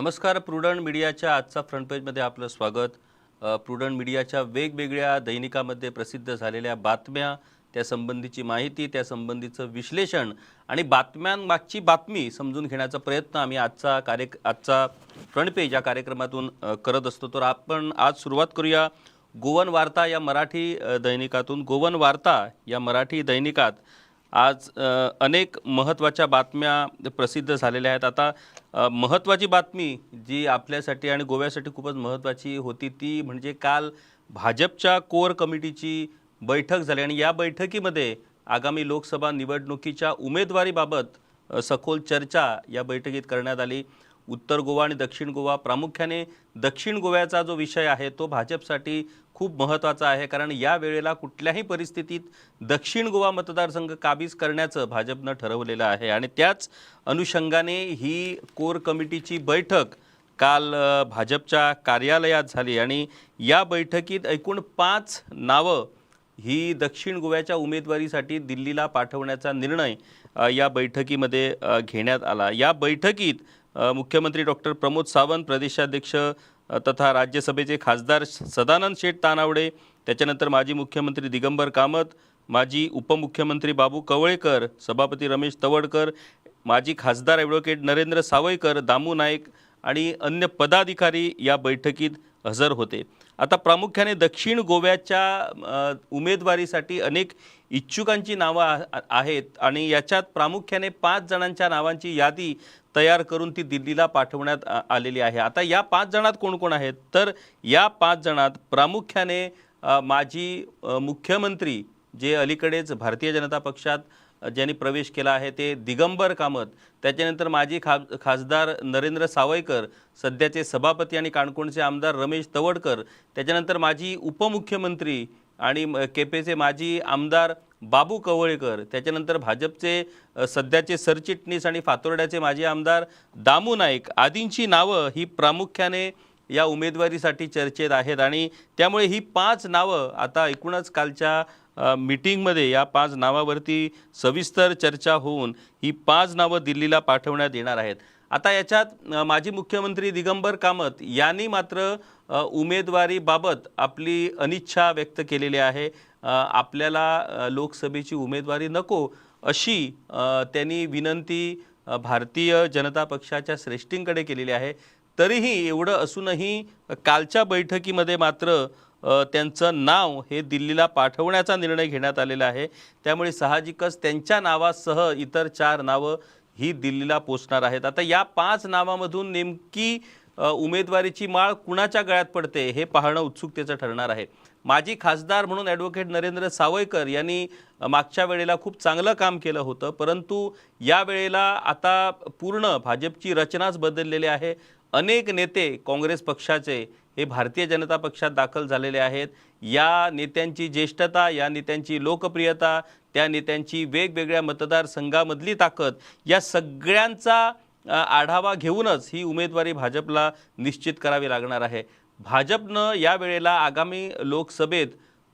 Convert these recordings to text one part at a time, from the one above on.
नमस्कार प्रुडंट मीडियाच्या आजचा फ्रंट पेजमध्ये आपलं स्वागत. प्रुडंट मीडियाच्या वेगवेगळ्या दैनिकामध्ये प्रसिद्ध झालेल्या बातम्या त्या संबंधीची माहिती त्या संबंधीचं विश्लेषण आणि बातम्यांमागची बातमी समजून घेण्याचा प्रयत्न आम्ही आजचा कार्य आजचा फ्रंट पेज या कार्यक्रमातून करत असतो. तर आपण आज सुरुवात करूया गोवन वार्ता या मराठी दैनिकातून. गोवन वार्ता या मराठी दैनिकात आज अनेक महत्त्वाच्या बातम्या प्रसिद्ध झालेल्या आहेत. आता महत्त्वाची बातमी जी आपल्यासाठी आणि गोव्यासाठी खूपच महत्त्वाची होती ती म्हणजे काल भाजपच्या कोर कमिटीची बैठक झाली आणि या बैठकीमध्ये आगामी लोकसभा निवडणुकीच्या उमेदवारीबाबत सखोल चर्चा या बैठकीत करण्यात आली. उत्तर गोवा आणि दक्षिण गोवा प्रामुख्याने दक्षिण गोव्याचा जो विषय आहे तो भाजपसाठी खूप महत्त्वाचा आहे कारण या वेळेला कुठल्याही परिस्थितीत दक्षिण गोवा मतदारसंघ काबीज करण्याचं भाजपनं ठरवलेलं आहे. आणि त्याच अनुषंगाने ही कोर कमिटीची बैठक काल भाजपच्या कार्यालयात झाली. आणि या बैठकीत एकूण पाच नावं ही दक्षिण गोव्याच्या उमेदवारीसाठी दिल्लीला पाठवण्याचा निर्णय या बैठकीमध्ये घेण्यात आला. या बैठकीत मुख्यमंत्री डॉक्टर प्रमोद सावंत प्रदेशाध्यक्ष तथा राज्यसभेचे खासदार सदानंद शेठ तानावडे त्याच्यानंतर माजी मुख्यमंत्री दिगंबर कामत माजी उपमुख्यमंत्री बाबू कवळेकर सभापती रमेश तवडकर माजी खासदार ॲडव्होकेट नरेंद्र सावयकर दामू नाईक आणि अन्य पदाधिकारी या बैठकीत हजर होते. आता प्रामुख्याने दक्षिण गोव्याच्या उमेदवारीसाठी अनेक इच्छुकांची नावं आ- आहेत आणि याच्यात प्रामुख्याने पाच जणांच्या नावांची यादी तयार करून ती दिल्लीला पाठवण्यात आलेली आहे. आता या पाच जणात कोण कोण आहेत? तर या पाच जणात प्रामुख्याने माजी मुख्यमंत्री जे अलीकडेच भारतीय जनता पक्षात ज्यांनी प्रवेश केला आहे ते दिगंबर कामत. त्याच्यानंतर माजी खा खासदार नरेंद्र सावयकर सध्याचे सभापती आणि काणकोणचे आमदार रमेश तवडकर त्याच्यानंतर माजी उपमुख्यमंत्री आणि केपेचे माजी आमदार बाबू कवळेकर त्याच्यानंतर भाजपचे सध्याचे सरचिटणीस आणि फातोर्ड्याचे माजी आमदार दामू नाईक आदींची नावं ही प्रामुख्याने या उमेदवारीसाठी चर्चेत आहेत आणि त्यामुळे ही पाच नावं आता एकूणच कालच्या मीटिंगमध्ये या पाच नावावरती सविस्तर चर्चा होऊन ही पाच नावं दिल्लीला पाठवण्यात येणार आहेत. आता याच्यात माजी मुख्यमंत्री दिगंबर कामत यांनी मात्र उमेदवारीबाबत आपली अनिच्छा व्यक्त केलेली आहे. आपल्याला लोकसभेची उमेदवारी नको अशी त्यांनी विनंती भारतीय जनता पक्षाच्या श्रेष्ठींकडे केलेली आहे. तरीही एवढं असूनही कालच्या बैठकीमध्ये मात्र त्यांचं नाव हे दिल्लीला पाठवण्याचा निर्णय घेण्यात आलेला आहे. त्यामुळे साहजिकच त्यांच्या नावासह इतर चार नावं ही दिल्लीला पोचणार आहेत. आता या पाच नावामधून नेमकी उमेदवारीची माळ कुणाच्या गळ्यात पडते हे पाहणं उत्सुकतेचं ठरणार आहे. माजी खासदार म्हणून ॲडव्होकेट नरेंद्र सावयकर यांनी मागच्या वेळेला खूप चांगलं काम केलं होतं. परंतु या वेळेला आता पूर्ण भाजपची रचनाच बदललेली आहे. अनेक नेते काँग्रेस पक्षाचे हे भारतीय जनता पक्षात दाखल झालेले आहेत. या नेत्यांची ज्येष्ठता या नेत्यांची लोकप्रियता त्या नेत्यांची वेगवेगळ्या मतदारसंघामधली ताकद या सगळ्यांचा आढावा घेऊनच ही उमेदवारी भाजपला निश्चित करावी लागणार आहे. भाजपनं या वेळेला आगामी लोकसभेत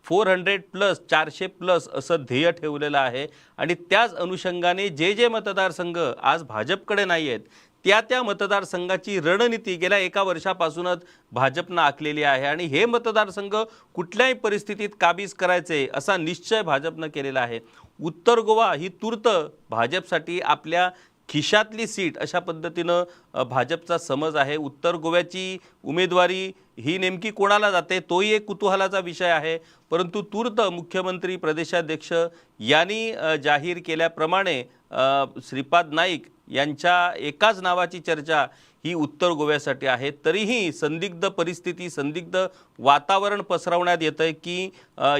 फोर हंड्रेड प्लस चारशे प्लस असं ध्येय ठेवलेलं आहे. आणि त्याच अनुषंगाने जे जे मतदारसंघ आज भाजपकडे नाही आहेत त्या त्या मतदारसंघाची रणनीती गेल्या एका वर्षापासूनच भाजपनं आखलेली आहे आणि हे मतदारसंघ कुठल्याही परिस्थितीत काबीज करायचे असा निश्चय भाजपनं केलेला आहे. उत्तर गोवा ही तूर्त भाजपसाठी आपल्या खिशातली सीट अशा पद्धतीनं भाजपचा समज आहे. उत्तर गोव्याची उमेदवारी ही नेमकी कोणाला जाते तोही एक कुतूहलाचा विषय आहे. परंतु तूर्त मुख्यमंत्री प्रदेशाध्यक्ष यांनी जाहीर केल्याप्रमाणे श्रीपाद नाईक यांच्या एकाच नावाची चर्चा ही उत्तर गोव्यासाठी आहे. तरीही संदिग्ध परिस्थिती संदिग्ध वातावरण पसरवण्यात येतं आहे की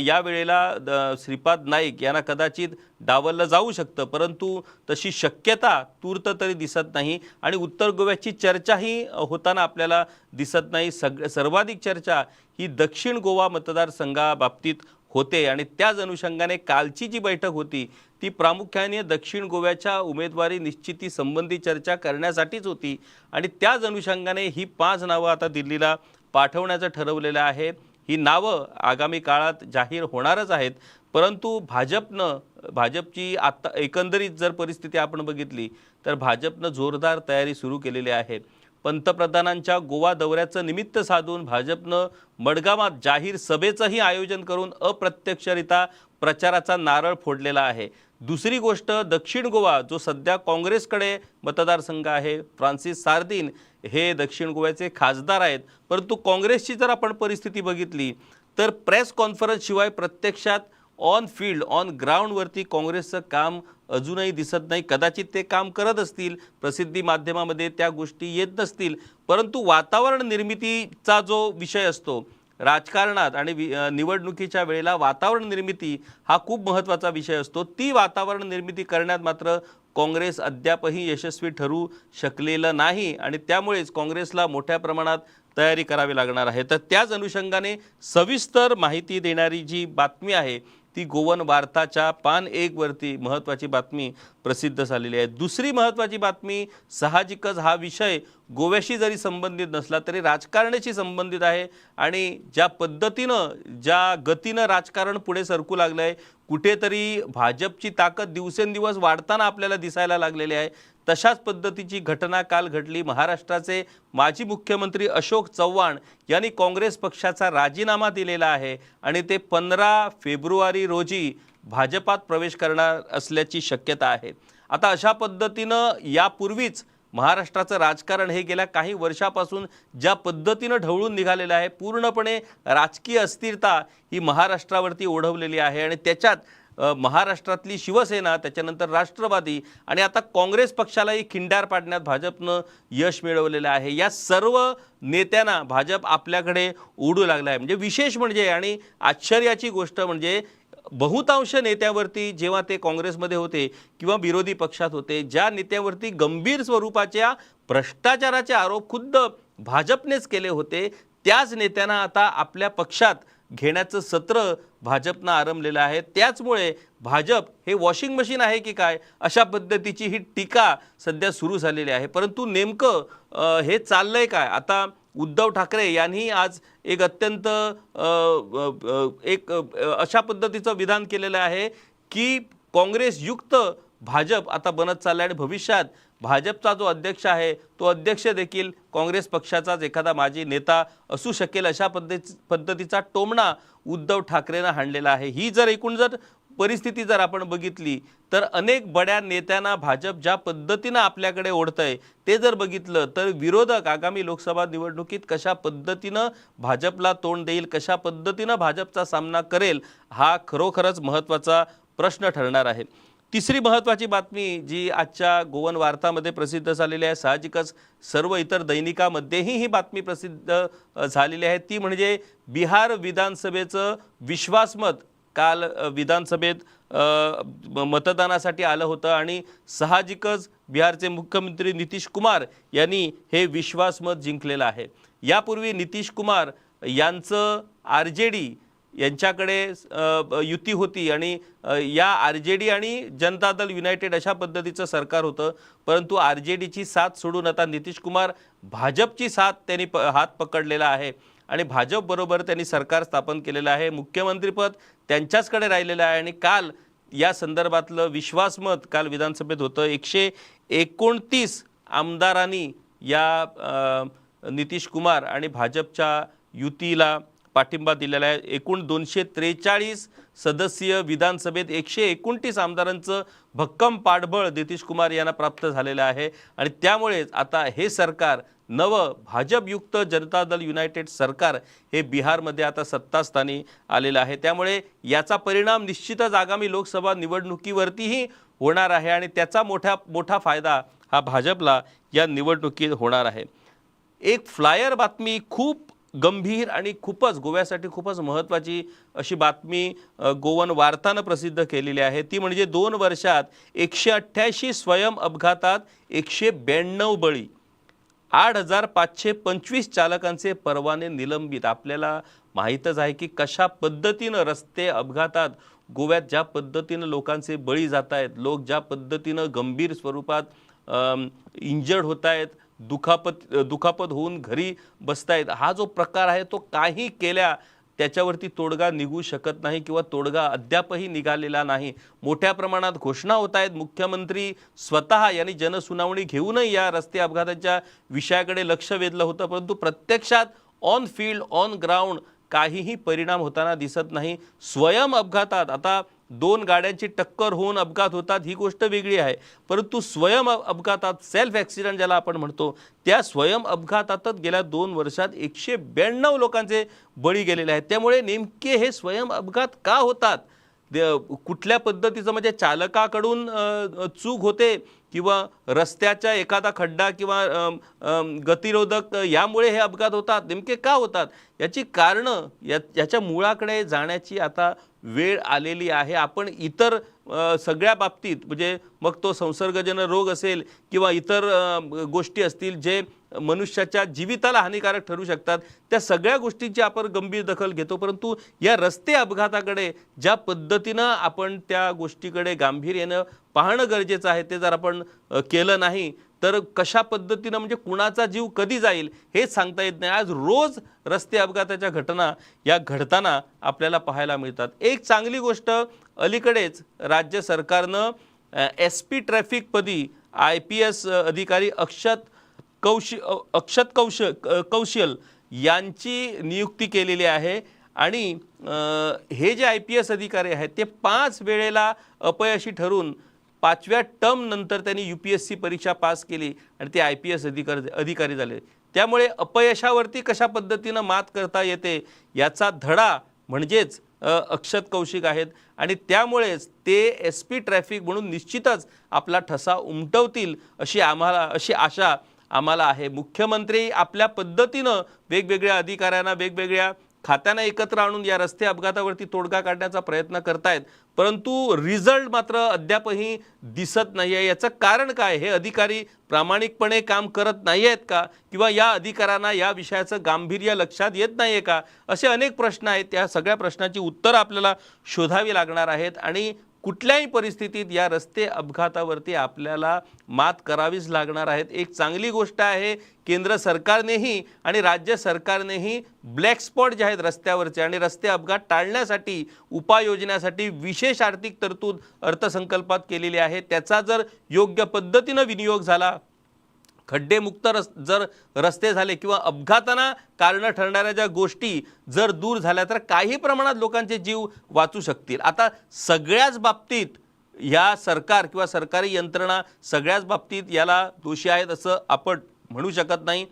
या वेळेला द- श्रीपाद नाईक यांना कदाचित डावललं जाऊ शकतं. परंतु तशी शक्यता तूर्त तरी दिसत नाही आणि उत्तर गोव्याची चर्चाही होताना आपल्याला दिसत नाही. सग सर्वाधिक चर्चा ही दक्षिण गोवा मतदारसंघाबाबतीत होते आणि त्याच अनुषंगाने कालची जी बैठक होती ती प्रामुख्याने दक्षिण गोव्याच्या उमेदवारी निश्चिती संबंधी चर्चा करण्यासाठीच होती. आणि त्याच अनुषंगाने ही पाच नावं आता दिल्लीला पाठवण्याचं ठरवलेलं आहे. ही नावं आगामी काळात जाहीर होणारच आहेत. परंतु भाजपनं भाजपची आत्ता एकंदरीत जर परिस्थिती आपण बघितली तर भाजपनं जोरदार तयारी सुरू केलेली आहे. पंतप्रधानांच्या गोवा दौऱ्याचं निमित्त साधून भाजपनं मडगावात जाहीर सभेचंही आयोजन करून अप्रत्यक्षरित्या प्रचाराचा नारळ फोडलेला आहे. दुसरी गोष्ट दक्षिण गोवा जो सध्या काँग्रेसकडे मतदारसंघ आहे फ्रान्सिस सार्दिन हे दक्षिण गोव्याचे खासदार आहेत. परंतु काँग्रेसची जर आपण परिस्थिती बघितली तर प्रेस कॉन्फरन्सशिवाय प्रत्यक्षात ऑन फील्ड ऑन ग्राउंडवरती काँग्रेसचं काम अजूनही दिसत नाही. कदाचित ते काम करत असतील. प्रसिद्धी माध्यमामध्ये त्या गोष्टी येत नसतील. परंतु वातावरण निर्मितीचा जो विषय असतो राजकारणात आणि वि- निवडणुकीच्या वेळेला वातावरण निर्मिती हा खूप महत्त्वाचा विषय असतो. ती वातावरण निर्मिती करण्यात मात्र काँग्रेस अद्यापही यशस्वी ठरू शकलेलं नाही आणि त्यामुळेच काँग्रेसला मोठ्या प्रमाणात तयारी करावी लागणार आहे. तर त्याच अनुषंगाने सविस्तर माहिती देणारी जी बातमी आहे ती गोवन वार्ताच्या पान एकवरती महत्त्वाची बातमी प्रसिद्ध झालेली आहे. दुसरी महत्त्वाची बातमी साहजिकच हा विषय गोव्याशी जरी संबंधित नसला तरी राजकारणाशी संबंधित आहे आणि ज्या पद्धतीनं ज्या गतीनं राजकारण पुढे सरकू लागलं आहे कुठेतरी भाजपची ताकद दिवसेंदिवस वाढताना आपल्याला दिसायला लागलेली आहे. तशाच पद्धतीची घटना काल घडली. महाराष्ट्राचे माजी मुख्यमंत्री अशोक चव्हाण यांनी काँग्रेस पक्षाचा राजीनामा दिलेला आहे आणि ते पंधरा फेब्रुवारी रोजी भाजपात प्रवेश करणार असल्याची शक्यता आहे. आता अशा पद्धतीनं यापूर्वीच महाराष्ट्राचं राजकारण हे गेल्या काही वर्षापासून ज्या पद्धतीनं ढवळून निघालेलं आहे पूर्णपणे राजकीय अस्थिरता ही महाराष्ट्रावरती ओढवलेली आहे आणि त्याच्यात महाराष्ट्रातली शिवसेना त्याच्यानंतर राष्ट्रवादी आणि आता काँग्रेस पक्षालाही खिंडार पाडण्यात भाजपनं यश मिळवलेलं आहे. या सर्व नेत्यांना भाजप आपल्याकडे ओढू लागला आहे. म्हणजे विशेष म्हणजे आणि आश्चर्याची गोष्ट म्हणजे बहुतांश नेत्यावरती जेव्हा ते काँग्रेसमध्ये होते किंवा विरोधी पक्षात होते ज्या नेत्यावरती गंभीर स्वरूपाच्या भ्रष्टाचाराचे आरोप खुद्द भाजपनेच केले होते त्याच नेत्यांना आता आपल्या पक्षात घेण्याचं सत्र भाजपनं आरंभलेलं आहे. त्याचमुळे भाजप हे वॉशिंग मशीन आहे की काय अशा पद्धतीची ही टीका सध्या सुरू झालेली आहे. परंतु नेमकं हे चाललं आहे काय? आता उद्धव ठाकरे यांनी आज एक अत्यंत एक अशा पद्धतीचं विधान केलेलं आहे की काँग्रेसयुक्त भाजप आता बनत चाललं आणि भविष्यात भाजपचा जो अध्यक्ष आहे तो अध्यक्ष देखील काँग्रेस पक्षाचाच एखादा माजी नेता असू शकेल अशा पद्धती पद्धतीचा टोमणा उद्धव ठाकरेनं हाणलेला आहे. ही जर एकूण जर परिस्थिती जर आपण बघितली तर अनेक बड्या नेत्यांना भाजप ज्या पद्धतीनं आपल्याकडे ओढतंय ते जर बघितलं तर विरोधक आगामी लोकसभा निवडणुकीत कशा पद्धतीनं भाजपला तोंड देईल कशा पद्धतीनं भाजपचा सामना करेल हा खरोखरच महत्त्वाचा प्रश्न ठरणार आहे. तिसरी महत्त्वाची बातमी जी आजच्या गोवन वार्तामध्ये प्रसिद्ध झालेली आहे साहजिकच सर्व इतर दैनिकामध्येही ही बातमी प्रसिद्ध झालेली आहे. ती म्हणजे बिहार विधानसभेचं विश्वासमत. काल विधानसभेत म- मतदानासाठी आलं होतं आणि साहजिकच बिहारचे मुख्यमंत्री नितीश कुमार यांनी हे विश्वासमत जिंकलेलं आहे. यापूर्वी नितीश कुमार यांचं आर जे डी यांच्याकडे युती होती आणि या आर जे डी आणि जनता दल युनायटेड अशा पद्धतीचं सरकार होतं. परंतु आर जे डीची साथ सोडून आता नितीश कुमार भाजपची साथ त्यांनी प हात पकडलेला आहे. आणि भाजपबरोबर त्यांनी सरकार स्थापन केलेलं आहे. मुख्यमंत्रीपद त्यांच्याचकडे राहिलेलं आहे आणि काल या संदर्भातलं विश्वासमत काल विधानसभेत होतं. एकशे एकोणतीस आमदारांनी या नितीश कुमार आणि भाजपच्या युतीला पाठिंबा दिलेला आहे. एकूण दोनशे त्रेचाळीस सदस्यीय विधानसभेत एकशे एकोणतीस आमदारांचं भक्कम पाठबळ नितीश कुमार यांना प्राप्त झालेलं आहे. आणि त्यामुळेच आता हे सरकार नवं भाजपयुक्त जनता दल युनायटेड सरकार हे बिहारमध्ये आता सत्तास्थानी आलेलं आहे. त्यामुळे याचा परिणाम निश्चितच आगामी लोकसभा निवडणुकीवरतीही होणार आहे आणि त्याचा मोठ्या मोठा फायदा हा भाजपला या निवडणुकीत होणार आहे. एक फ्लायर बातमी खूप गंभीर आणि खूपच गोव्यासाठी खूपच महत्त्वाची अशी बातमी गोवन वार्तानं प्रसिद्ध केलेली आहे. ती म्हणजे दोन वर्षात एकशे अठ्ठ्याऐंशी स्वयं अपघातात एकशे ब्याण्णव बळी आठ हजार पाचशे पंचवीस चालकांचे परवाने निलंबित. आपल्याला माहीतच आहे की कशा पद्धतीनं रस्ते अपघातात गोव्यात ज्या पद्धतीनं लोकांचे बळी जात आहेत लोक ज्या पद्धतीनं गंभीर स्वरूपात इंजर्ड होत आहेत दुखापत दुखापत होऊन घरी बसतायत. हा जो प्रकार आहे तो काही केल्या त्याच्यावरती तोडगा निघू शकत नाही किंवा तोडगा अद्यापही निघालेला नाही. मोठ्या प्रमाणात घोषणा होत आहेत मुख्यमंत्री स्वतः यांनी जनसुनावणी घेऊनही या रस्ते अपघाताच्या विषयाकडे लक्ष वेधलं होतं परंतु प्रत्यक्षात ऑन फील्ड ऑन ग्राउंड काहीही परिणाम होताना दिसत नाही. स्वयं अपघातात. आता दोन गाड्यांची टक्कर होऊन अपघात होतात ही गोष्ट वेगळी आहे. परंतु स्वयं अपघातात सेल्फ ॲक्सिडेंट ज्याला आपण म्हणतो त्या स्वयं अपघातातच गेल्या दोन वर्षात एकशे ब्याण्णव लोकांचे बळी गेलेले आहेत. त्यामुळे नेमके हे स्वयं अपघात का होतात? कुठल्या पद्धतीचं म्हणजे चालकाकडून चूक होते किंवा रस्त्याच्या एखादा खड्डा किंवा गतिरोधक यामुळे हे अपघात होतात नेमके का होतात? याची कारणं या याच्या मुळाकडे जाण्याची आता वेळ आलेली आहे. आपण इतर सगळ्या बाबतीत म्हणजे मग तो संसर्गजन्य रोग असेल किंवा इतर गोष्टी असतील जे मनुष्याच्या जीविताला हानिकारक ठरू शकतात त्या सगळ्या गोष्टींची आपण गंभीर दखल घेतो. परंतु या रस्ते अपघाताकडे ज्या पद्धतीनं आपण त्या गोष्टीकडे गांभीर्यानं पाहणं गरजेचं आहे ते जर आपण केलं नाही तर कशा पद्धतीनं म्हणजे कुणाचा जीव कधी जाईल हेच सांगता येत नाही. आज रोज रस्ते अपघाताच्या घटना या घडताना आपल्याला पाहायला मिळतात. एक चांगली गोष्ट अलीकडेच राज्य सरकारनं एस पी ट्रॅफिकपदी आय पी एस अधिकारी अक्षत कौश अक्षत कौश कौशल यांची नियुक्ती केलेली आहे. आणि हे जे आय पी एस अधिकारी आहेत ते पाच वेळेला अपयशी ठरून पाचव्या टर्म नंतर त्यांनी यू पी एस सी परीक्षा पास केली आणि ते आय पी एस अधिकार अधिकारी झाले. त्यामुळे अपयशावरती कशा पद्धतीनं मात करता येते याचा धडा म्हणजेच अक्षत कौशिक आहेत. आणि त्यामुळेच ते एस पी ट्रॅफिक म्हणून निश्चितच आपला ठसा उमटवतील अशी आम्हाला अशी आशा आम्हाला आहे. मुख्यमंत्री आपल्या पद्धतीनं वेगवेगळ्या अधिकाऱ्यांना वेगवेगळ्या खात्यांना एकत्र आणून या रस्ते अपघातावरती तोडगा काढण्याचा प्रयत्न करतायत. परंतु रिझल्ट मात्र अद्यापही दिसत नाही आहे याचं कारण काय हे अधिकारी प्रामाणिकपणे काम करत नाही आहेत का? किंवा या अधिकाऱ्यांना या विषयाचं गांभीर्य लक्षात येत नाही आहे का? असे अनेक प्रश्न आहेत. त्या सगळ्या प्रश्नाची उत्तरं आपल्याला शोधावी लागणार आहेत. आणि कुठल्याही परिस्थितीत या रस्ते अपघातावरती आपल्याला मात करावीच लागणार आहेत. एक चांगली गोष्ट आहे केंद्र सरकारनेही आणि राज्य सरकारनेही ब्लॅक स्पॉट जे आहेत रस्त्यावरचे आणि रस्ते अपघात टाळण्यासाठी उपाययोजनासाठी विशेष आर्थिक तरतूद अर्थसंकल्पात केलेली आहे. त्याचा जर योग्य पद्धतीनं विनियोग झाला खड्डेमुक्त रस जर रस्ते झाले किंवा अपघातांना कारणं ठरणाऱ्या ज्या गोष्टी जर दूर झाल्या तर काही प्रमाणात लोकांचे जीव वाचू शकतील. आता सगळ्याच बाबतीत या सरकार किंवा सरकारी यंत्रणा सगळ्याच बाबतीत याला दोषी आहेत असं आपण म्हणू शकत नाही.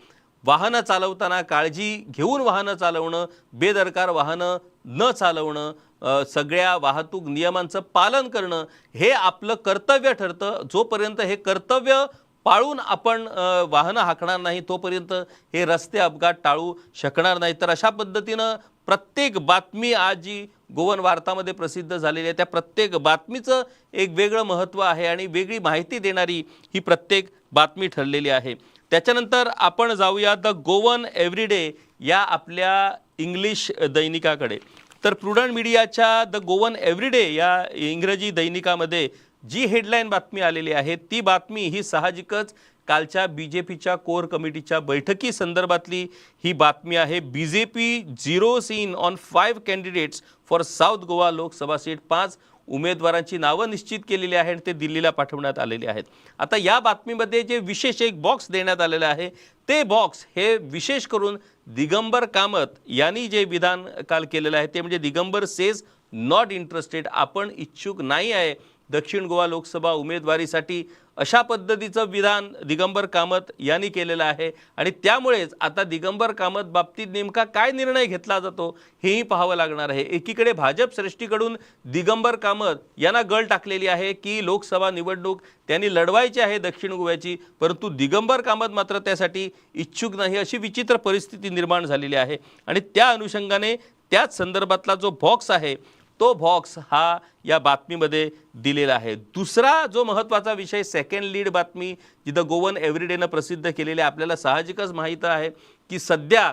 वाहनं चालवताना काळजी घेऊन वाहनं चालवणं बेदरकार वाहनं न चालवणं सगळ्या वाहतूक नियमांचं पालन करणं हे आपलं कर्तव्य ठरतं. जोपर्यंत हे कर्तव्य पाळून आपण वाहनं हाकणार नाही तोपर्यंत हे रस्ते अपघात टाळू शकणार नाही. तर अशा पद्धतीनं प्रत्येक बातमी आज जी गोवन वार्तामध्ये प्रसिद्ध झालेली आहे त्या प्रत्येक बातमीचं एक वेगळं महत्त्व आहे आणि वेगळी माहिती देणारी ही प्रत्येक बातमी ठरलेली आहे. त्याच्यानंतर आपण जाऊया द गोवन एव्हरीडे या आपल्या इंग्लिश दैनिकाकडे. तर प्रुडंट मीडियाच्या द गोवन एव्हरीडे या इंग्रजी दैनिकामध्ये जी हेडलाईन बातमी आलेली आहे ती बातमी ही साहजिकच कालच्या बी जे पीच्या कोर कमिटीच्या बैठकी संदर्भातली ही बातमी आहे. B J P zeroes in on five candidates for south Goa Lok Sabha seat पाच उमेदवारांची नावं निश्चित केलेली आहे आणि ते दिल्लीला पाठवण्यात आलेली आहेत. आता या बातमीमध्ये जे विशेष एक बॉक्स देण्यात आलेलं आहे ते बॉक्स हे विशेष करून दिगंबर कामत यांनी जे विधान काल केलेलं आहे ते म्हणजे दिगंबर सेज नॉट इंटरेस्टेड आपण इच्छुक नाही आहे. दक्षिण गोवा लोकसभा उमेदवारीसाठी अशा पद्धतीचं विधान दिगंबर कामत यांनी केलेलं आहे. आणि त्यामुळेच आता दिगंबर कामत बाबतीत नेमका काय निर्णय घेतला जातो हेही पाहावं लागणार आहे. एकीकडे भाजप श्रेष्ठीकडून दिगंबर कामत यांना गळ टाकलेली आहे की लोकसभा निवडणूक त्यांनी लढवायची आहे दक्षिण गोव्याची परंतु दिगंबर कामत मात्र त्यासाठी इच्छुक नाही अशी विचित्र परिस्थिती निर्माण झालेली आहे. आणि त्या अनुषंगाने त्याच संदर्भातला जो बॉक्स आहे तो बॉक्स हा या बातमीमध्ये दिलेला आहे. दुसरा जो महत्त्वाचा विषय सेकंड लीड बातमी जिथं गोवन एव्हरीडेनं प्रसिद्ध केलेली आहे आपल्याला साहजिकच माहीत आहे की सध्या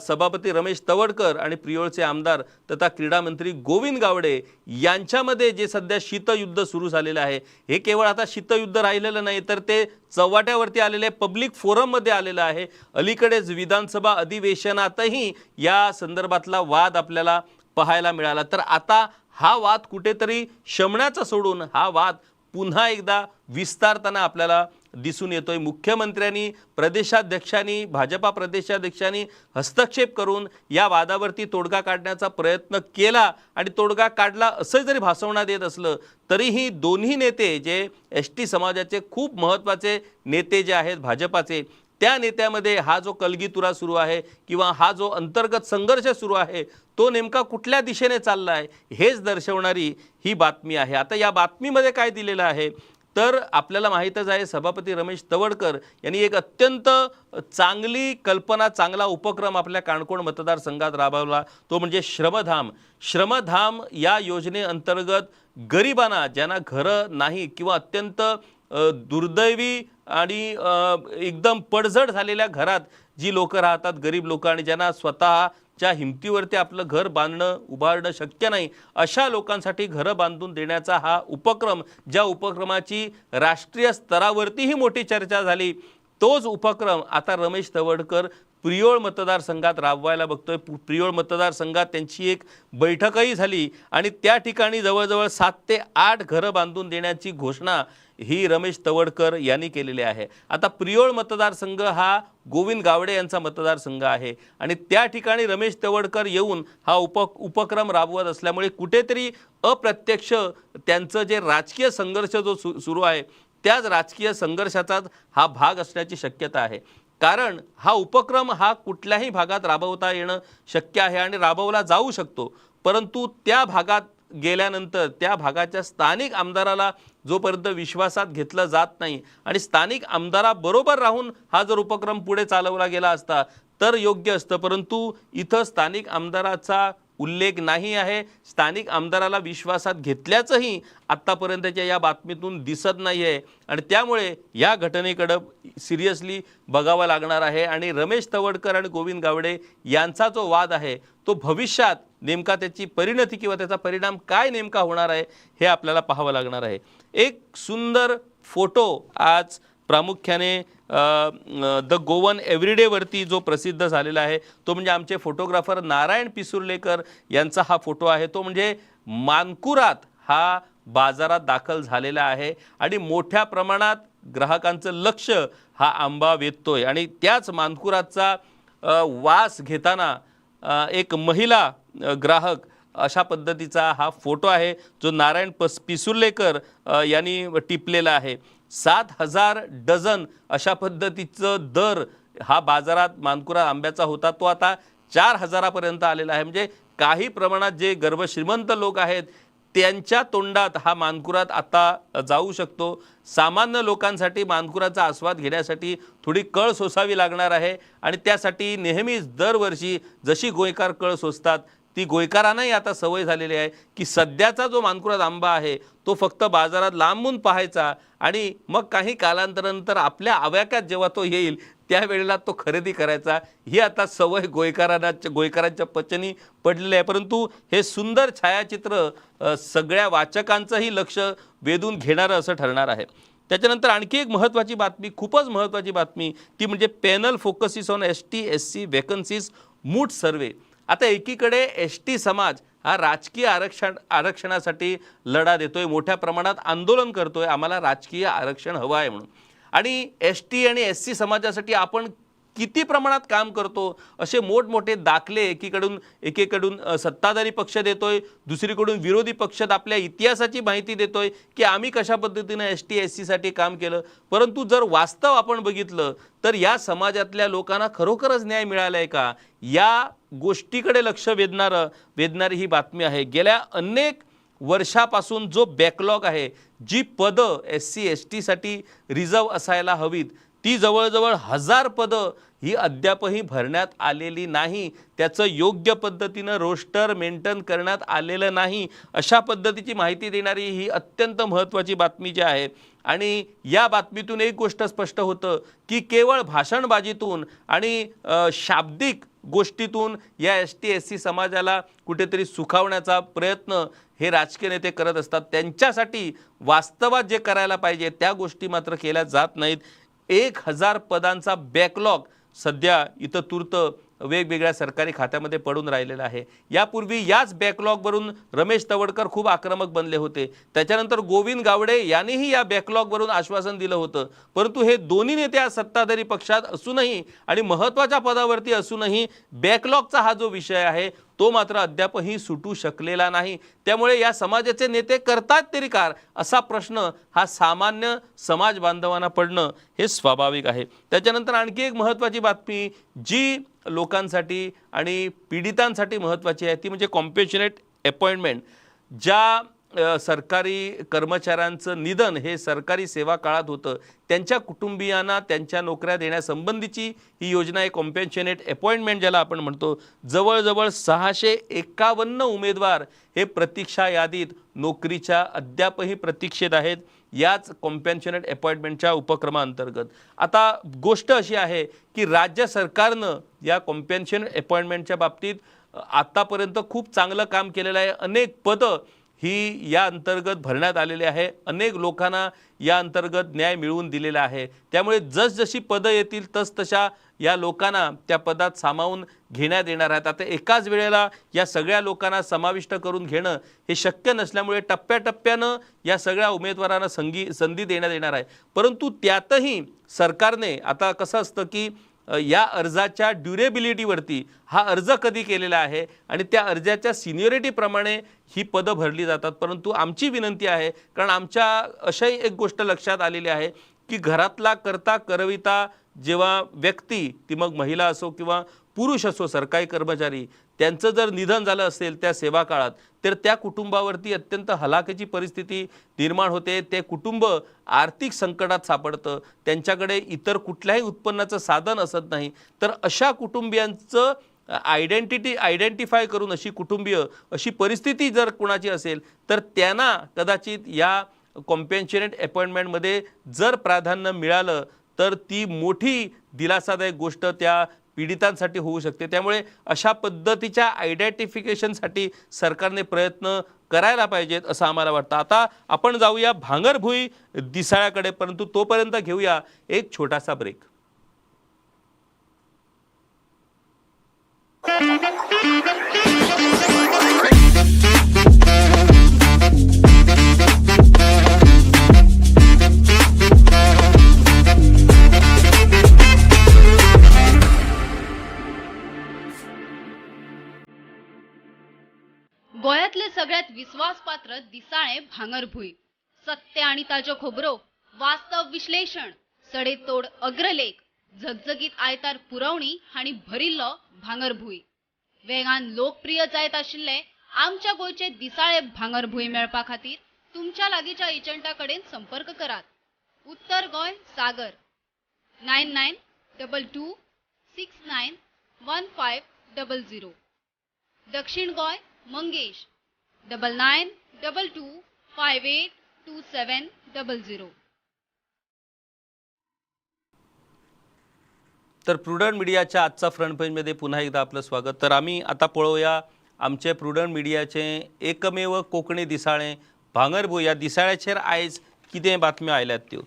सभापती रमेश तवडकर आणि प्रियोळचे आमदार तथा क्रीडा मंत्री गोविंद गावडे यांच्यामध्ये जे सध्या शीतयुद्ध सुरू झालेलं आहे हे केवळ आता शीतयुद्ध राहिलेलं नाही तर ते चव्हाट्यावरती आलेले पब्लिक फोरममध्ये आलेलं आहे. अलीकडेच विधानसभा अधिवेशनातही या संदर्भातला वाद आपल्याला पाहायला मिळाला. तर आता हा वाद कुठेतरी शमण्याचा सोडून हा वाद पुन्हा एकदा विस्तारताना आपल्याला दिसून येतोय. मुख्यमंत्र्यांनी प्रदेशाध्यक्षांनी भाजपा प्रदेशाध्यक्षांनी हस्तक्षेप करून या वादावरती तोडगा काढण्याचा प्रयत्न केला आणि तोडगा काढला असं जरी भासवण्यात येत असलं तरीही दोन्ही नेते जे एस टी समाजाचे खूप महत्त्वाचे नेते जे आहेत भाजपाचे त्या नेत्यामध्ये हा जो कलगीतुरा सुरू आहे किंवा हा जो अंतर्गत संघर्ष सुरू आहे तो नेमका कुठल्या दिशेने चालला आहे हेच दर्शवणारी ही बातमी आहे. आता या बातमीमध्ये काय दिलेलं आहे? तर आपल्याला माहीतच आहे सभापती रमेश तवडकर यांनी एक अत्यंत चांगली कल्पना चांगला उपक्रम आपल्या काणकोण मतदारसंघात राबवला. तो म्हणजे श्रमधाम. श्रमधाम या योजनेअंतर्गत गरिबांना ज्यांना घरं नाही किंवा अत्यंत दुर्दैवी आणि एकदम पडझड झालेल्या घरात जी लोकं राहतात गरीब लोकं आणि ज्यांना स्वतःच्या हिमतीवरती आपलं घर बांधणं उभारणं शक्य नाही अशा लोकांसाठी घरं बांधून देण्याचा हा उपक्रम ज्या उपक्रमाची राष्ट्रीय स्तरावरतीही मोठी चर्चा झाली तोच उपक्रम आता रमेश तवडकर प्रियोळ मतदारसंघात राबवायला बघतोय. पु- प्रियोळ मतदारसंघात त्यांची एक बैठकही झाली आणि त्या ठिकाणी जवळजवळ सात ते आठ घरं बांधून देण्याची घोषणा ही रमेश तवडकर यांनी केलेली आहे. आता प्रियोळ मतदारसंघ हा गोविंद गावडे यांचा मतदारसंघ आहे आणि त्या ठिकाणी रमेश तवडकर येऊन हा उप उपक्रम राबवत असल्यामुळे कुठेतरी अप्रत्यक्ष त्यांचं जे राजकीय संघर्ष जो सु सुरू आहे त्याच राजकीय संघर्षाचाच हा भाग असण्याची शक्यता आहे. कारण हा उपक्रम हा कुठल्याही भागात राबवता येणं शक्य आहे आणि राबवला जाऊ शकतो. परंतु त्या भागात गेल्यानंतर त्या भागाच्या स्थानिक आमदाराला जोपर्यंत विश्वासात घेतलं जात नाही आणि स्थानिक आमदाराबरोबर राहून हा जर उपक्रम पुढे चालवला गेला असता तर योग्य असतं. परंतु इथं स्थानिक आमदाराचा उल्लेख नाही आहे. स्थानिक आमदाराला विश्वासात घेतल्याचंही आत्तापर्यंतच्या या बातमीतून दिसत नाही आहे आणि त्यामुळे या घटनेकडं सिरियसली बघावं लागणार आहे. आणि रमेश तवडकर आणि गोविंद गावडे यांचा जो वाद आहे तो भविष्यात नेमका त्याची परिणती किंवा त्याचा परिणाम काय नेमका होणार आहे हे आपल्याला पाहावं लागणार आहे. एक सुंदर फोटो आज प्रामुख्याने द गोवन एव्हरीडेवरती जो प्रसिद्ध झालेला आहे तो म्हणजे आमचे फोटोग्राफर नारायण पिसुर्लेकर यांचा हा फोटो आहे. तो म्हणजे मानकुरात हा बाजारात दाखल झालेला आहे आणि मोठ्या प्रमाणात ग्राहकांचं लक्ष हा आंबा वेधतोय. आणि त्याच मानकुरातचा वास घेताना एक महिला ग्राहक अशा पद्धतीचा हा फोटो आहे जो नारायण पस पिसुर्लेकर यांनी टिपलेला आहे. सात हजार डझन अशा पद्धतीचं दर हा बाजारात मानकुरा आंब्याचा होता तो आता चार हजारापर्यंत आलेला आहे. म्हणजे काही प्रमाणात जे गर्भश्रीमंत लोक आहेत त्यांच्या तोंडात हा मानकुरात आता जाऊ शकतो. सामान्य लोकांसाठी मानकुराचा आस्वाद घेण्यासाठी थोडी कळ सोसावी लागणार आहे. आणि त्यासाठी नेहमीच दरवर्षी जशी गोयकार कळ सोसतात ती गोयकारांनाही आता सवय झालेली आहे की सध्याचा जो मानकुराद आंबा आहे तो फक्त बाजारात लांबून पाहायचा आणि मग काही कालांतरानंतर आपल्या आव्याक्यात जेव्हा तो येईल त्यावेळेला तो खरेदी करायचा. ही आता सवय गोयकारांना गोयकारांच्या पचनी पडलेली आहे. परंतु हे सुंदर छायाचित्र सगळ्या वाचकांचंही लक्ष वेधून घेणारं असं ठरणार आहे. त्याच्यानंतर आणखी एक महत्त्वाची बातमी खूपच महत्त्वाची बातमी ती म्हणजे panel focuses on S T S C vacancies moot survey. आता एकीकडे एस टी समाज हा राजकीय आरक्षण आरक्षणासाठी लढा देतोय मोठ्या प्रमाणात आंदोलन करतोय आम्हाला राजकीय आरक्षण हवं आहे म्हणून. आणि एस टी आणि एस सी समाजासाठी आपण किती प्रमाणात काम करतो? असे मोठमोठे दाखले एकीकडून एकीकडून सत्ताधारी पक्ष देतोय दुसरीकडून विरोधी पक्ष आपल्या इतिहासाची माहिती देतोय की आम्ही कशा पद्धतीनं एस टी एस सीसाठी काम केलं. परंतु जर वास्तव आपण बघितलं तर या समाजातल्या लोकांना खरोखरच न्याय मिळाला आहे का? या गोष्टीकडे लक्ष वेधणारं वेधणारी ही बातमी आहे. गेल्या अनेक वर्षापासून जो बॅकलॉग आहे जी पदं एस सी एस टीसाठी रिझर्व असायला हवीत ती जवळजवळ हजार पदं ही अद्यापही भरण्यात आलेली नाही. त्याचं योग्य पद्धतीनं रोस्टर मेंटेन करण्यात आलेलं नाही. अशा पद्धतीची माहिती देणारी ही अत्यंत महत्त्वाची बातमी जी आहे. आणि या बातमीतून एक गोष्ट स्पष्ट होतं की केवळ भाषणबाजीतून आणि शाब्दिक गोष्टीतून या एस टी एस सी समाजाला कुठेतरी सुखावण्याचा प्रयत्न हे राजकीय नेते करत असतात. त्यांच्यासाठी वास्तवात जे करायला पाहिजे त्या गोष्टी मात्र केल्या जात नाहीत. एक हजार पदांचा बॅकलॉग सध्या इथं तूर्त वेगवेगळ्या सरकारी खात्यामध्ये पडून राहिलेला आहे. यापूर्वी याच बॅकलॉगवरून रमेश तवडकर खूप आक्रमक बनले होते. त्याच्यानंतर गोविंद गावडे यांनीही या बॅकलॉगवरून आश्वासन दिलं होतं. परंतु हे दोन्ही नेते आज सत्ताधारी पक्षात असूनही आणि महत्त्वाच्या पदावरती असूनही बॅकलॉगचा हा जो विषय आहे तो मात्र अद्यापही सुटू शकलेला नाही. त्यामुळे या समाजाचे नेते करतात तरी कार असा प्रश्न हा सामान्य समाज बांधवांना पडणं हे स्वाभाविक आहे. त्याच्यानंतर आणखी एक महत्त्वाची बातमी जी लोकांसाठी आणि पीडितांसाठी महत्त्वाची आहे ती म्हणजे कॉम्पेशनेट अपॉइंटमेंट ज्या सरकारी कर्मचाऱ्यांचं निधन हे सरकारी सेवा काळात होतं. त्यांच्या कुटुंबियांना त्यांच्या नोकऱ्या देण्यासंबंधीची ही योजना आहे कॉम्पेन्शनेट अपॉइंटमेंट ज्याला आपण म्हणतो. जवळजवळ सहाशे एकावन्न उमेदवार हे प्रतीक्षा यादीत नोकरीच्या अद्यापही प्रतीक्षेत आहेत. याच कॉम्पेन्शनेट अपॉइंटमेंटच्या उपक्रमाअंतर्गत आता गोष्ट अशी आहे की राज्य सरकारनं या कॉम्पेन्शनेट अपॉइंटमेंटच्या बाबतीत आत्तापर्यंत खूप चांगलं काम केलेलं आहे. अनेक पदं ही या अंतर्गत भरण्यात आलेली आहे. अनेक लोकांना या अंतर्गत न्याय मिळवून दिलेला आहे. त्यामुळे जसजशी पदं येतील तसतशा या लोकांना त्या पदात सामावून घेण्यात येणार आहेत. आता एकाच वेळेला या सगळ्या लोकांना समाविष्ट करून घेणं हे शक्य नसल्यामुळे टप्प्याटप्प्यानं या सगळ्या उमेदवारांना संगी संधी देण्यात येणार आहे. परंतु त्यातही सरकारने आता कसं असतं की या अर्जाच्या ड्युरेबिलिटीवरती हा अर्ज कधी केलेला आहे आणि त्या अर्जाच्या सिनियरिटीप्रमाणे ही पदं भरली जातात. परंतु आमची विनंती आहे कारण आमच्या अशाही एक गोष्ट लक्षात आलेली आहे की घरातला करता करविता जेव्हा व्यक्ती ती मग महिला असो किंवा पुरुष असो सरकारी कर्मचारी त्यांचं जर निधन झालं असेल त्या सेवा काळात तर त्या कुटुंबावरती अत्यंत हलाखीची परिस्थिती निर्माण होते. ते कुटुंब आर्थिक संकटात सापडतं. त्यांच्याकडे इतर कुठल्याही उत्पन्नाचं साधन असत नाही. तर अशा कुटुंबियांचं आयडेंटिटी आयडेंटिफाय करून अशी कुटुंबीय अशी परिस्थिती जर कुणाची असेल तर त्यांना कदाचित या कॉम्पेन्शनेट अपॉइंटमेंटमध्ये जर प्राधान्य मिळालं तर ती मोठी दिलासादायक गोष्ट त्या पीडितांसाठी होऊ शकते. त्यामुळे अशा पद्धतीच्या आयडेंटिफिकेशनसाठी सरकारने प्रयत्न करायला पाहिजेत असं आम्हाला वाटतं. आता आपण जाऊया भांगरभुई दिसाळ्याकडे परंतु तोपर्यंत घेऊया एक छोटासा ब्रेक दिसाळे भांगरभुई. सत्य आणि ताजो खोबरो वास्तव विश्लेषण सडेतोड अग्रलेख झगझगीत आयतार पुरवणी आणि भरिल्लो भांगरभुई. वेगान लोकप्रिय जायत आशिल्ले आमच्या गोंयचे दिसाळे भांगरभुई मेळपा खातीर तुमच्या लागींच्या एजंटा कडेन संपर्क करात. उत्तर Goem Sagar. Nine nine double two six nine one five double zero. दक्षिण Goem Mangesh. Double nine double two five eight two seven double zero तर प्रुडंट मीडियाच्या आजचा फ्रंट पेजमध्ये पुन्हा एकदा आपलं स्वागत. तर आम्ही आता पळवूया आमचे प्रुडंट मीडियाचे एकमेव कोंकणी दिसाळे भांगरभू या दिसाळ्याचेर आयज कितें बातम्यो आयल्यात त्यो?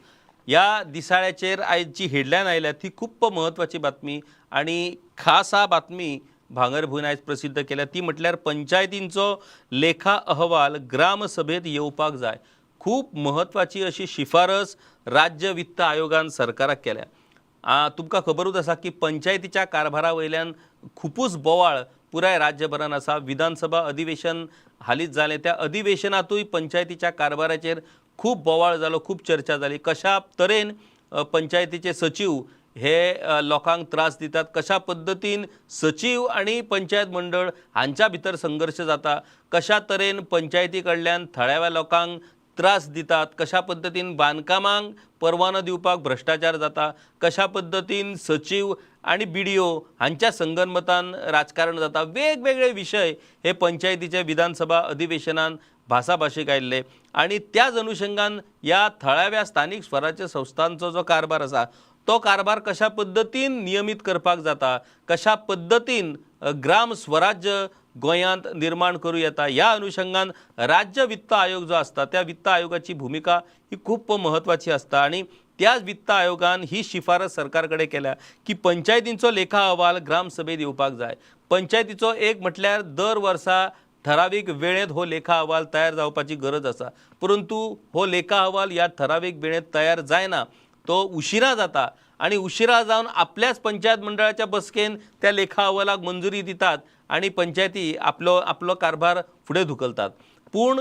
या दिसाळ्याचेर आयज जी हेडलायन आयल्या ती खूप महत्वाची बातमी आणि खास हा बातमी भांगरभूंय आयज प्रसिद्ध केल्या. ती म्हटल्यार पंचायतींचो लेखा अहवाल ग्रामसभेत येवपाक जाय. खूप महत्वाची अशी शिफारस राज्य वित्त आयोगान सरकाराक केल्या. तुमकां खबरूच आसा की पंचायतीच्या कारभारा वयल्यान खुपूच बोवाळ पुराय राज्यभरान आसा. विधानसभा अधिवेशन हालींच जालें. त्या अधिवेशनातूय पंचायतीच्या कारभाराचेर खूप बोवाळ जालो खूप चर्चा जाली. कशा तरेन पंचायतीचे सचिव हे लोकांक त्रास दितात. कशा पद्दतीन सचिव आणि पंचायत मंडळ हांच्या भितर संघर्श जाता? कशा तरेन पंचायती कडल्यान थळाव्या लोकांक त्रास दितात? कशा पद्दतीन बांदकामांक परवानो दिवपाक भ्रश्टाचार जाता? कशा पद्दतीन सचिव आणि बी डी ओ हांच्या संगनमतान राजकारण जाता? वेगवेगळे विशय हे पंचायतीच्या विधानसभा अधिवेशनान भासाभाशेक आयिल्ले. आणि त्याच अनुशंगान या थळाव्या स्थानिक स्वराज्य संस्थांचो जो कारभार आसा तो कारभार कशा पद्दतीन नियमीत करपाक जाता कशा पद्दतीन ग्राम स्वराज्य गोंयांत निर्माण करूं येता ह्या अनुशंगान राज्य वित्त आयोग जो आसता त्या वित्त आयोगाची भुमिका ही खूप म्हत्वाची आसता आणि त्याच वित्त आयोगान ही शिफारस सरकार कडेन केल्या की पंचायतींचो लेखा अहवाल ग्रामसभेत येवपाक जाय. पंचायतीचो एक म्हटल्यार दर वर्सा ठरावीक वेळेत हो लेखा अहवाल तयार जावपाची गरज आसा. परंतु हो लेखा अहवाल ह्या ठरावीक वेळेत तयार जायना तो उशिरा जाता आणि उशिरा जावन आपल्याच पंचायत मंडळाच्या बसकेन त्या लेखा अहवालाक मंजुरी दितात आणि पंचायती आपलो आपलो कारभार फुडें धुकलतात पूण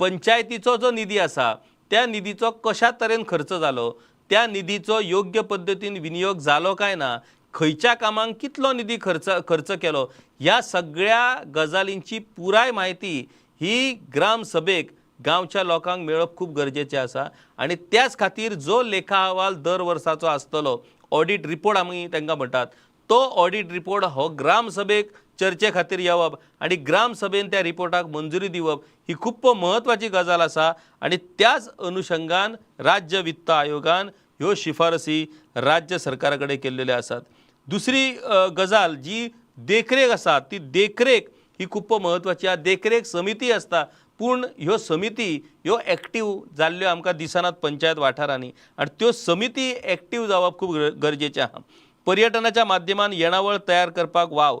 पंचायतीचो जो निधी आसा त्या निधीचो कशा तरेन खर्च जालो त्या निधीचो योग्य पद्दतीन विनियोग जालो काय ना खंयच्या कामांक कितलो निधी खर्च खर्च केलो ह्या सगळ्या गजालींची पुराय म्हायती ही ग्रामसभेक गांवच्या लोकांक मेळप खूप गरजेचें आसा. आनी त्याच खातीर जो लेखा अहवाल दर वर्साचो आसतलो ऑडिट रिपोर्ट आमी तांकां म्हणटात तो ऑडिट रिपोर्ट हो ग्रामसभेक चर्चे खातीर येवप आनी ग्रामसभेन त्या रिपोर्टाक मंजुरी दिवप ही खूप म्हत्वाची गजाल आसा. आनी त्याच अनुशंगान राज्य वित्त आयोगान ह्यो शिफारसी राज्य सरकारा कडेन केल्लेल्यो आसात. दुसरी गजाल जी देखरेख आसा ती देखरेख ही खूप म्हत्वाची आहा. देखरेख समिती आसता पूण ह्यो समिती ह्यो एक्टीव जाल्ल्यो आमकां दिसनात पंचायत वाठारांनी. आनी त्यो समिती एक्टीव जावप खूब गरजेचें आहा. पर्यटनाच्या माध्यमान येणावळ तयार करपाक वाव.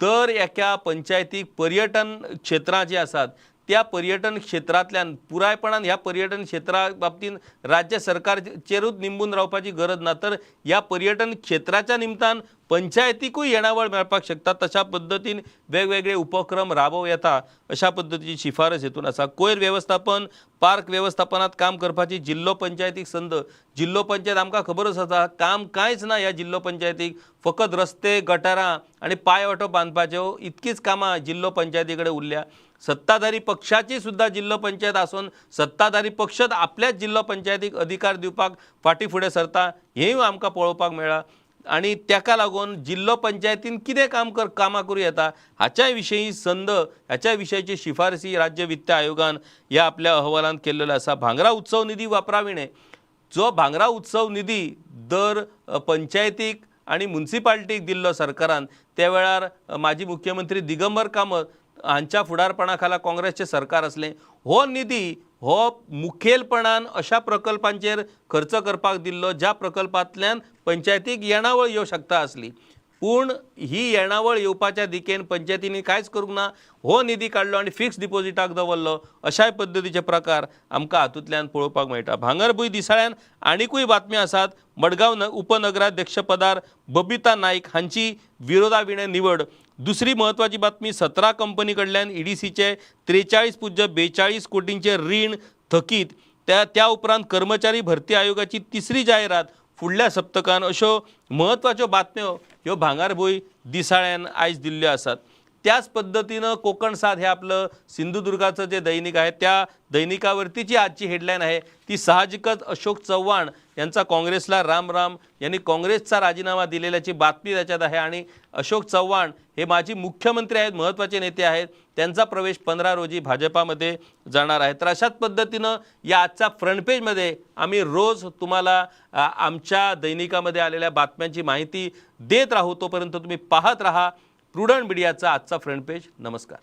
दर एका पंचायतीक पर्यटन क्षेत्रां जीं आसात त्या पर्यटन क्षेत्रांतल्यान पुरायपणान ह्या पर्यटन क्षेत्रा बाबतीन राज्य सरकारचेरूच निंबून रावपाची गरज ना. तर ह्या पर्यटन क्षेत्राच्या निमतान पंचायतीकूय येणावळ मेळपाक शकता. तशा पद्दतीन वेगवेगळे उपक्रम राबोव येता. अशा पद्दतीची शिफारस हेतून आसा कोयर वेवस्थापन पार्क वेवस्थापनात काम करपाची जिल्लो पंचायतीक संद. जिल्लो पंचायत आमकां खबरच आसा काम कांयच ना ह्या जिल्लो पंचायतीक. फकत रस्ते गटारां आनी पायवाटो बांदपाच्यो इतकीच कामां जिल्लो पंचायती कडेन उरल्या. सत्ताधारी पक्षाची सुद्धा जिल्लो पंचायत आसून सत्ताधारी पक्षच आपल्याच जिल्लो पंचायतीक अधिकार दिवपाक फाटी फुडें सरता हेंय आमकां पळोवपाक मेळ्ळां आनी ताका लागून जिल्लो पंचायतीन कितें काम कर कामां करूं येता हाच्याय विशयी संद ह्याच्या विशयीची शिफारसी राज्य वित्त आयोगान ह्या आपल्या अहवालांत केल्लेलो आसा भांगरा उत्सव निधी वापराविणे. जो भांगरा उत्सव निधी दर पंचायतीक आणि म्युन्सिपाल्टीक दिल्लो सरकारान त्या वेळार माजी मुख्यमंत्री दिगंबर कामत हांच्या फुडारपणा खाला काँग्रेसचें सरकार आसलें हो निधी हो मुखेलपणान अशा प्रकल्पांचेर खर्च करपाक दिल्लो ज्या प्रकल्पांतल्यान पंचायतीक येणावळ येवं शकता आसली पूण ही येणावळ येवपाच्या दिकेन पंचायतींनी कांयच करूंक ना. हो निधी काडलो आनी फिक्स डिपॉझिटाक दवरलो. अशाय पद्दतीचे प्रकार आमकां हातूंतल्यान पळोवपाक मेळटा. भांगरभूंय दिसाळ्यान आनीकूय बातम्यो आसात. मडगांव न उपनगराध्यक्ष पदार बबिता नायक हांची विरोधा निवड. दुसरी महत्त्वाची बातमी सतरा कंपनी कडल्यान ईडीसीचे त्रेचाळीस पुज्य बेचाळीस कोटींचे रीण थकीत. त्या त्या उपरांत कर्मचारी भरती आयोगाची तिसरी जायरात फुडल्या सप्तकान अश्यो म्हत्वाच्यो बातम्यो ह्यो भांगारभूंय दिसाळ्यान आयज दिल्ल्यो आसात. त्याच पद्धतीनं कोकण साथ हे आपलं सिंधुदुर्गाचं जे दैनिक आहे त्या दैनिकावरती जी आजची हेडलाईन आहे ती साहजिकच अशोक चव्हाण यांचा काँग्रेसला राम राम यांनी काँग्रेसचा राजीनामा दिलेल्याची बातमी त्याच्यात आहे आणि अशोक चव्हाण हे माजी मुख्यमंत्री आहेत महत्त्वाचे नेते आहेत त्यांचा प्रवेश पंधरा रोजी भाजपामध्ये जाणार आहे. तर अशाच पद्धतीनं या आजच्या फ्रंट पेजमध्ये आम्ही रोज तुम्हाला आमच्या दैनिकामध्ये आलेल्या बातम्यांची माहिती देत राहू तोपर्यंत तुम्ही पाहत राहा. प्रुडंट मीडियाचा आजचा फ्रंट पेज नमस्कार.